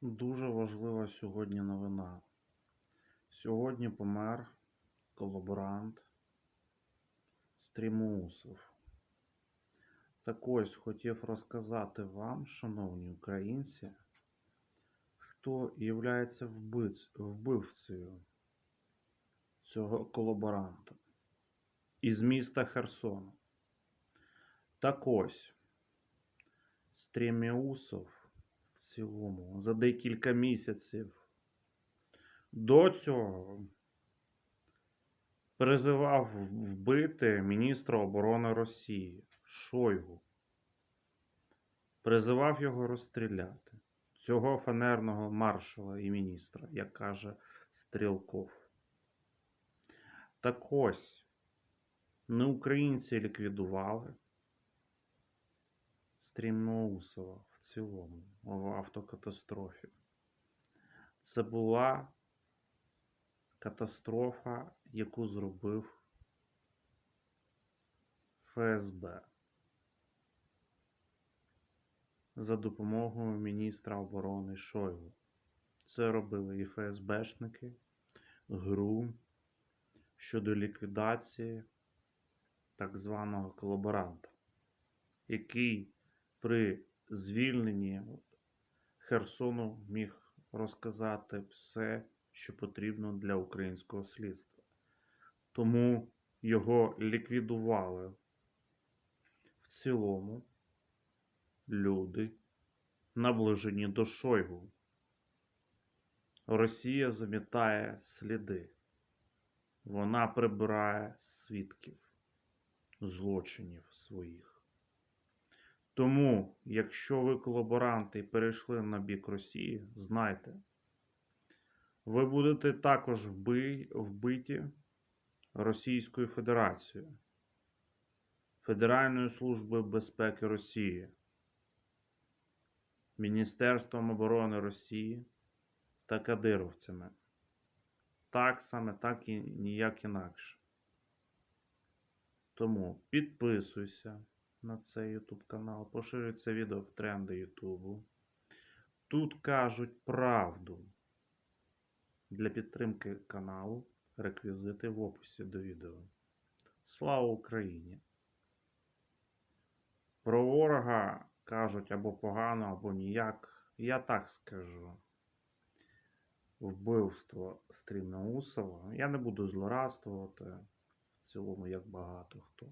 Дуже важлива сьогодні новина. Сьогодні помер колаборант Стрімоусов. Так ось хотів розказати вам, шановні українці, хто є вбивцею цього колаборанта із міста Херсона. Так ось, Стріміусов цілому за декілька місяців до цього призивав вбити міністра оборони Росії Шойгу. Призивав його розстріляти. Цього фанерного маршала і міністра, як каже Стрілков. Так ось, не українці ліквідували Стрімноусова в цілому в автокатастрофі. Це була катастрофа, яку зробив ФСБ за допомогою міністра оборони Шойгу. Це робили і ФСБшники, ГРУ щодо ліквідації так званого колаборанта, який при звільненні Херсону міг розказати все, що потрібно для українського слідства. Тому його ліквідували в цілому люди, наближені до Шойгу. Росія замітає сліди. Вона прибирає свідків злочинів своїх. Тому, якщо ви колаборанти перейшли на бік Росії, знайте, ви будете також вбиті Російською Федерацією, Федеральною службою безпеки Росії, Міністерством оборони Росії та кадировцями. Так саме, так і ніяк інакше. Тому підписуйся на цей YouTube канал, поширюй це відео в тренди YouTube. Тут кажуть правду. Для підтримки каналу реквізити в описі до відео. Слава Україні! Про ворога кажуть або погано, або ніяк. Я так скажу. Вбивство Стрімноусова. Я не буду злорадствувати в цілому, як багато хто.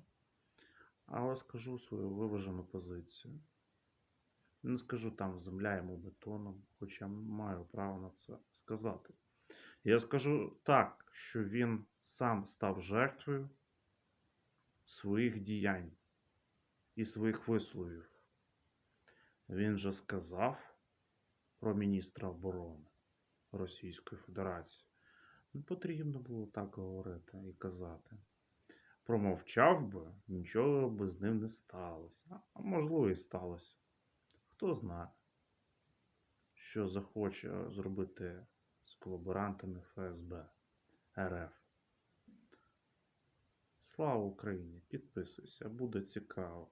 Але скажу свою виважену позицію. Не скажу там земля йому бетоном, хоча маю право на це сказати. Я скажу так, що він сам став жертвою своїх діянь і своїх висловів. Він же сказав про міністра оборони Російської Федерації. Не потрібно було так говорити і казати. Промовчав би, нічого би з ним не сталося. А можливо і сталося. Хто знає, що захоче зробити з колаборантами ФСБ РФ. Слава Україні! Підписуйся, буде цікаво.